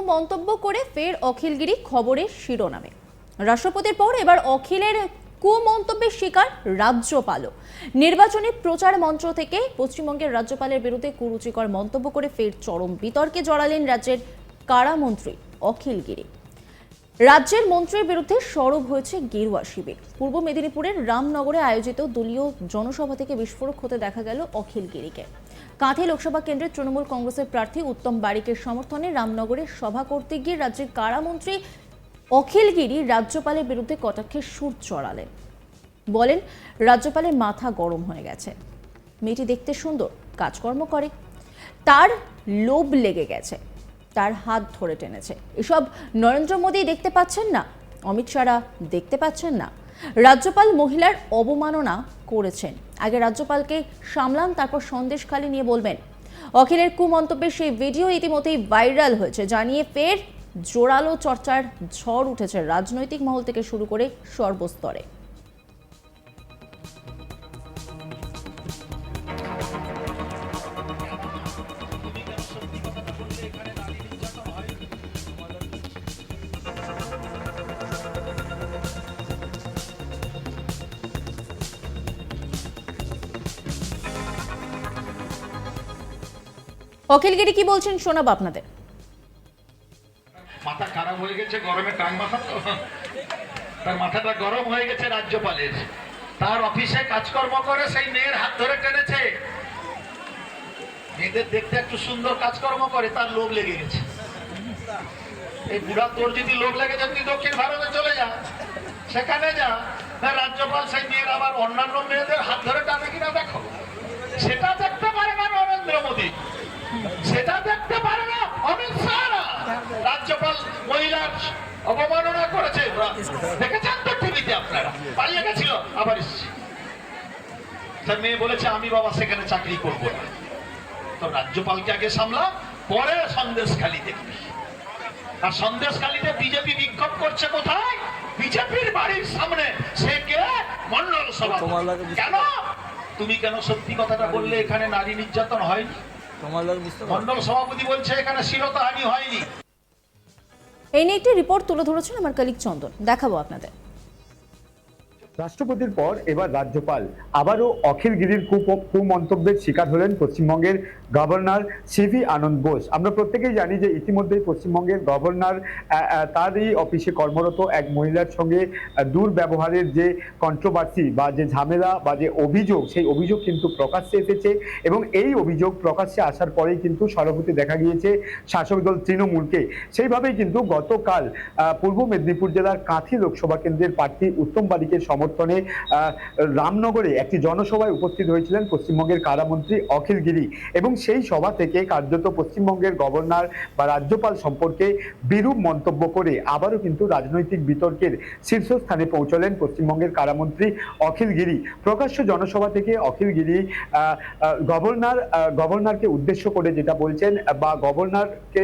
কুমন্তব্য করে ফের অখিলগিরি খবরের শিরোনামে। রাষ্ট্রপতির পর এবার অখিলের কুমন্তব্যের শিকার রাজ্যপালও। নির্বাচনী প্রচার মঞ্চ থেকে পশ্চিমবঙ্গের রাজ্যপালের বিরুদ্ধে কুরুচিকর মন্তব্য করে ফের চরম বিতর্কে জড়ালেন রাজ্যের কারামন্ত্রী অখিলগিরি। রাজ্যের মন্ত্রীর বিরুদ্ধে সরব হয়েছে গেরুয়া শিবির। পূর্ব মেদিনীপুরের রামনগরে আয়োজিত দলীয় জনসভা থেকে বিস্ফোরক হতে দেখা গেল অখিল গিরিকে কাঁথি লোকসভা কেন্দ্রের তৃণমূল কংগ্রেসের প্রার্থী উত্তম বারিকের সমর্থনে রামনগরে সভা করতে গিয়ে রাজ্যের কারামন্ত্রী অখিল গিরি রাজ্যপালের বিরুদ্ধে কটাক্ষের সুর চড়ালেন। বলেন রাজ্যপালের মাথা গরম হয়ে গেছে। মেয়েটি দেখতে সুন্দর, কাজকর্ম করে। তার লোভ লেগে গেছে, তার হাত ধরে টেনেছে। এসব নরেন্দ্র মোদী দেখতে পাচ্ছেন না, অমিত শাহরা দেখতে পাচ্ছেন না। রাজ্যপাল মহিলার অবমাননা করেছেন। আগে রাজ্যপালকে সামলান, তারপর সন্দেশখালি নিয়ে বলবেন। অখিলের কুমন্তব্যের সেই ভিডিও ইতিমধ্যেই ভাইরাল হয়েছে, জানিয়ে ফের জোরালো চর্চার ঝড় উঠেছে। রাজনৈতিক মহল থেকে শুরু করে সর্বস্তরে। অখিলগিরি কি বলছেন শোনাবো আপনাদের। মাথা খারাপ হয়ে গেছে, গরমে টাং মাথা তার মাথাটা গরম হয়ে গেছে রাজ্যপালের। তার অফিসে কাজকর্ম করে সেই মেয়ের হাত ধরে টেনেছে। মেয়েদের দেখতে একটু সুন্দর কাজকর্ম করে, তার লোভ লেগে গেছে। এই বুড়া তোর যদি লোভ লেগে যায়, তুই দক্ষিণ ভারতে চলে যা। সেখানে যা। রাজ্যপাল সেই মেয়ের আবার অন্যান্য মেয়েদের হাত ধরে টানে কিনা দেখো। সেটা দেখতে পারে না নরেন্দ্র মোদী। সেটা দেখতে পারে না অমিত শাহ। রাজ্যপাল মহিলার অবমাননা করেছে দেখেছেন তো টিভিতে আপনারা? পালিয়ে গেছিল আবার মেয়ে বলেছে আমি বাবা সেখানে চাকরি করব না। তো রাজ্যপালকে আগে সামলা পরে সন্দেশ খালি দেখবি। আর সন্দেশ খালিতে বিজেপি বিক্ষোভ করছে কোথায়? বিজেপির বাড়ির সামনে। সে কে? মন্ডল সভাপতি। কেন? তুমি কেন সত্যি কথাটা বললে? এখানে নারী নির্যাতন হয়নি? তোমার বুঝতে মন্ডল সভাপতি বলছে এখানে শিরতাহানি হয়নি। এই নিয়ে একটি রিপোর্ট তুলে ধরেছেন আমার কলিগ চন্দন। দেখাবো আপনাদের। রাষ্ট্রপতির পর এবার রাজ্যপাল। আবারও অখিল গিরির কুমন্তব্যের শিকার হলেন পশ্চিমবঙ্গের গভর্নর সিভি আনন্দ বোস। আমরা প্রত্যেকেই জানি যে ইতিমধ্যেই পশ্চিমবঙ্গের গভর্নর তারই অফিসে কর্মরত এক মহিলার সঙ্গে দুর্ব্যবহারের যে কন্ট্রোভার্সি বা যে ঝামেলা বা যে অভিযোগ, সেই অভিযোগ কিন্তু প্রকাশ্যে এসেছে এবং এই অভিযোগ প্রকাশ্যে আসার পরেই কিন্তু সরবতি দেখা গিয়েছে শাসক দল তৃণমূলকে। সেইভাবেই কিন্তু গতকাল পূর্ব মেদিনীপুর জেলার কাঁথি লোকসভা কেন্দ্রের প্রার্থী উত্তম বারিকের সমর্থনে আহ, রামনগরে একটি জনসভায় উপস্থিত হয়েছিলেন পশ্চিমবঙ্গের কারামন্ত্রী অখিল গিরি এবং সেই সভা থেকে কার্যত পশ্চিমবঙ্গের গভর্নর বা রাজ্যপাল সম্পর্কে বিরূপ মন্তব্য করে আবারও কিন্তু রাজনৈতিক বিতর্কের শীর্ষস্থানে পৌঁছলেন পশ্চিমবঙ্গের কারামন্ত্রী অখিল গিরি। প্রকাশ্য জনসভা থেকে অখিল গিরি গভর্নর গভর্নরকে উদ্দেশ্য করে যেটা বলছেন বা গভর্নরকে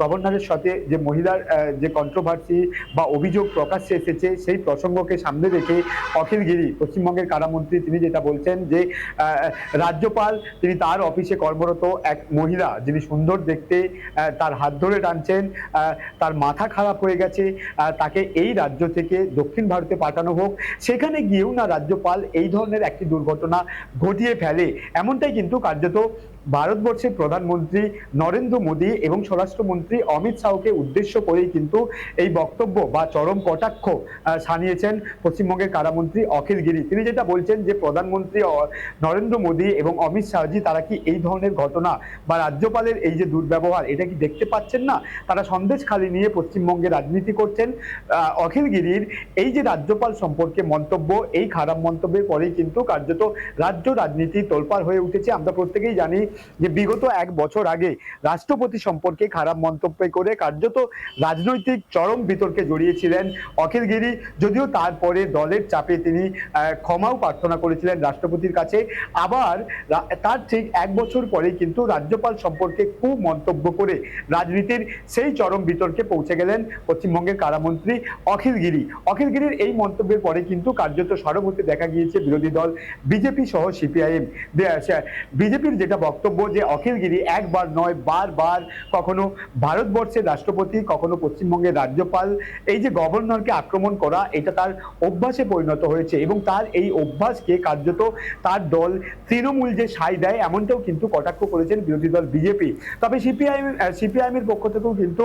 গভর্নরের সাথে যে মহিলার যে কন্ট্রোভার্সি বা অভিযোগ প্রকাশ্যে এসেছে সেই প্রসঙ্গকে সামনে রেখে অখিল গিরি, পশ্চিমবঙ্গের কারামন্ত্রী, তিনি যেটা বলছেন যে রাজ্যপাল, তিনি তার অফিসে কর্মরত এক মহিলা যিনি সুন্দর দেখতে তার হাত ধরে টানছেন তার মাথা খারাপ হয়ে গেছে তাকে এই রাজ্য থেকে দক্ষিণ ভারতে পাঠানো হোক। সেখানে গিয়েও না রাজ্যপাল এই ধরনের একটি দুর্ঘটনা ঘটিয়ে ফেলে, এমনটাই কিন্তু কার্যত ভারতবর্ষের প্রধানমন্ত্রী নরেন্দ্র মোদী এবং স্বরাষ্ট্রমন্ত্রী অমিত শাহকে উদ্দেশ্য করেই কিন্তু এই বক্তব্য বা চরম কটাক্ষ সানিয়েছেন পশ্চিমবঙ্গের কারামন্ত্রী অখিল গিরি। তিনি যেটা বলছেন যে, প্রধানমন্ত্রী নরেন্দ্র মোদী এবং অমিত শাহজি, তারা কি এই ধরনের ঘটনা বা রাজ্যপালের এই যে দুর্ব্যবহার, এটা কি দেখতে পাচ্ছেন না? তারা সন্দেশ খালি নিয়ে পশ্চিমবঙ্গে রাজনীতি করছেন। অখিল গিরির এই যে রাজ্যপাল সম্পর্কে মন্তব্য, এই খারাপ মন্তব্যের পরেই কিন্তু কার্যত রাজ্য রাজনীতি তোলপাড় হয়ে উঠেছে। আমরা প্রত্যেকেই জানি যে বিগত এক বছর আগে রাষ্ট্রপতি সম্পর্কে খারাপ মন্তব্য করে কার্যত রাজনৈতিক চরম বিতর্কে জড়িয়েছিলেন অখিল গিরি। যদিও তারপরে দলের চাপে তিনি ক্ষমাও প্রার্থনা করেছিলেন রাষ্ট্রপতির কাছে। আবার তার ঠিক এক বছর পরে কিন্তু রাজ্যপাল সম্পর্কে খুব মন্তব্য করে রাজনীতির সেই চরম বিতর্কে পৌঁছে গেলেন পশ্চিমবঙ্গের কারামন্ত্রী অখিল গিরি। অখিল গিরির এই মন্তব্যের পরে কিন্তু কার্যত সরব হতে দেখা গিয়েছে বিরোধী দল, বিজেপি সহ সিপিআইএম। বিজেপির যেটা বক্তব্য বক্তব্য যে অখিলগিরি একবার নয়, বারবার কখনো ভারতবর্ষের রাষ্ট্রপতি, কখনো পশ্চিমবঙ্গের রাজ্যপাল, এই যে গভর্নরকে আক্রমণ করা, এটা তার অভ্যাসে পরিণত হয়েছে এবং তার এই অভ্যাসকে কার্যত তার দল তৃণমূল যে সাই দেয়, এমনটাও কিন্তু কটাক্ষ করেছেন বিরোধী দল বিজেপি। তবে সিপিআইএম সিপিআইএম এর পক্ষ থেকেও কিন্তু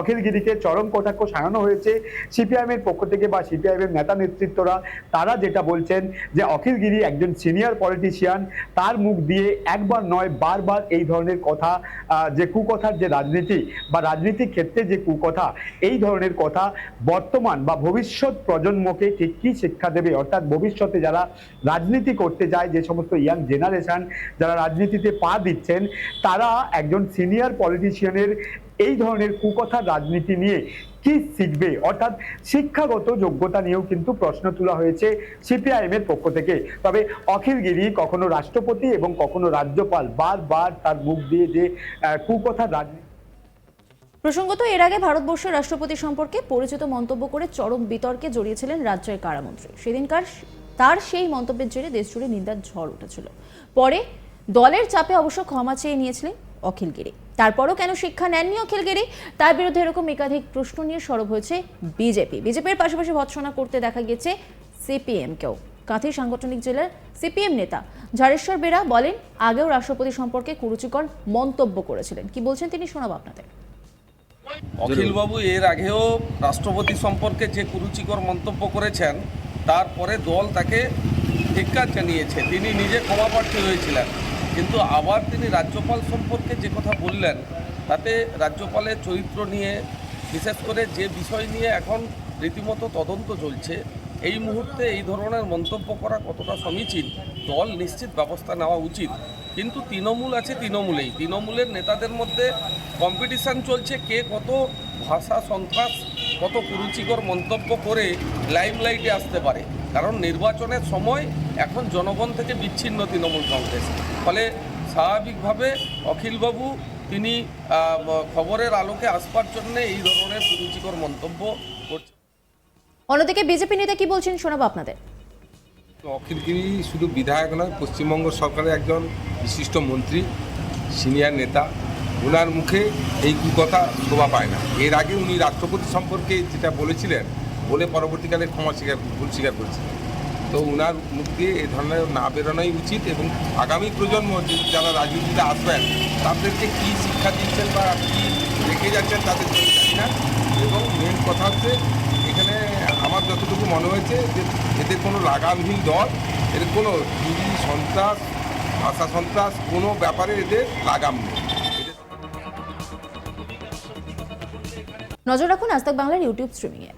অখিলগিরিকে চরম কটাক্ষ শানানো হয়েছে। সিপিআইএম এর পক্ষ থেকে বা সিপিআইএম এর নেতা নেতৃত্বরা, তারা যেটা বলছেন যে অখিলগিরি একজন সিনিয়র পলিটিশিয়ান, তার মুখ দিয়ে একবার নয় বারবার এই ধরনের কথা যে কুকথার যে রাজনীতি বা রাজনীতির ক্ষেত্রে যে কুকথা, এই ধরনের কথা বর্তমান বা ভবিষ্যৎ প্রজন্মকে ঠিক কী শিক্ষা দেবে? অর্থাৎ ভবিষ্যতে যারা রাজনীতি করতে যায়, যে সমস্ত ইয়াং জেনারেশন যারা রাজনীতিতে পা দিচ্ছেন, তারা একজন সিনিয়র পলিটিশিয়ানের এই ধরনের কুকথার রাজনীতি নিয়ে কি শিখবে? অর্থাৎ শিক্ষাগত যোগ্যতা নিয়েও কিন্তু প্রশ্ন তোলা হয়েছে সিপিআইএম এর পক্ষ থেকে। তবে অখিলগিরি কখনো রাষ্ট্রপতি এবং কখনো রাজ্যপাল বারবার তার মুখ দিয়ে যে রাজনীতি প্রসঙ্গত, এর আগে ভারতবর্ষের রাষ্ট্রপতি সম্পর্কে পরিচিত মন্তব্য করে চরম বিতর্কে জড়িয়েছিলেন রাজ্যের কারামন্ত্রী। সেদিনকার তার সেই মন্তব্যের জেরে দেশজুড়ে নিন্দার ঝড় উঠেছিল। পরে দলের চাপে অবশ্য ক্ষমা চেয়ে নিয়েছিলেন অখিলগিরি তারপরও কেন শিক্ষা নেননি অখিল অখিলগিরি তার বিরুদ্ধে এরকম একাধিক প্রশ্ন নিয়ে সরব হয়েছে বিজেপি। বিজেপির পাশাপাশি ভৎসনা করতে দেখা গেছে সিপিএমকেও। কাঁথি সাংগঠনিক জেলার সিপিএম নেতা ঝাড়েশ্বর বেরা বলেন, আগেও রাষ্ট্রপতি সম্পর্কে কুরুচিকর মন্তব্য করেছিলেন। কি বলছেন তিনি শোনাব আপনাদের। অখিলবাবু এর আগেও রাষ্ট্রপতি সম্পর্কে যে কুরুচিকর মন্তব্য করেছেন, তারপরে দল তাকে ধিক্কার জানিয়েছে। তিনি নিজে ক্ষমাপ্রার্থী হয়েছিলেন। কিন্তু আবার তিনি রাজ্যপাল সম্পর্কে যে কথা বললেন, তাতে রাজ্যপালের চরিত্র নিয়ে, বিশেষ করে যে বিষয় নিয়ে এখন রীতিমতো তদন্ত চলছে, এই মুহূর্তে এই ধরনের মন্তব্য করা কতটা সমীচীন, দল নিশ্চিত ব্যবস্থা নেওয়া উচিত। কিন্তু তৃণমূল আছে তৃণমূলেই। তৃণমূলের নেতাদের মধ্যে কম্পিটিশান চলছে, কে কত ভাষা সন্ত্রাস, কত কুরুচিকর মন্তব্য করে লাইমলাইটে আসতে পারে। কারণ নির্বাচনের সময় এখন জনগণ থেকে বিচ্ছিন্ন তৃণমূল কংগ্রেস। ফলে স্বাভাবিকভাবে অখিলবাবু তিনি খবরের আলোকে আসবার জন্য এই ধরনের কুরুচিকর মন্তব্য করছেন অন্যদিকে বিজেপি নেতা কি বলছেন শোনাবো আপনাদের। অখিলগিরি শুধু বিধায়ক নয় পশ্চিমবঙ্গ সরকারের একজন বিশিষ্ট মন্ত্রী সিনিয়র নেতা। ওনার মুখে এই কুকথা শোভা পায় না। এর আগে উনি রাষ্ট্রপতি সম্পর্কে যেটা বলেছিলেন বলে পরবর্তীকালে ক্ষমা স্বীকার, ভুল স্বীকার করেছিলেন তো ওনার মুখ দিয়ে এ ধরনের না বেরোনোই উচিত এবং আগামী প্রজন্ম যারা রাজনীতিতে আসবেন, তাদেরকে কী শিক্ষা দিচ্ছেন বা কী রেখে যাচ্ছেন তাদের জন্য জানি না। এবং মেন কথা হচ্ছে, এখানে আমার যতটুকু মনে হয়েছে যে এদের কোনো লাগামহীন দল এদের কোনো চুরি সন্ত্রাস, ভাষা সন্ত্রাস কোনো ব্যাপারে এদের লাগাম নেই। নজর রাখুন আজ বাংলার ইউটিউব স্ট্রিমিংয়ে।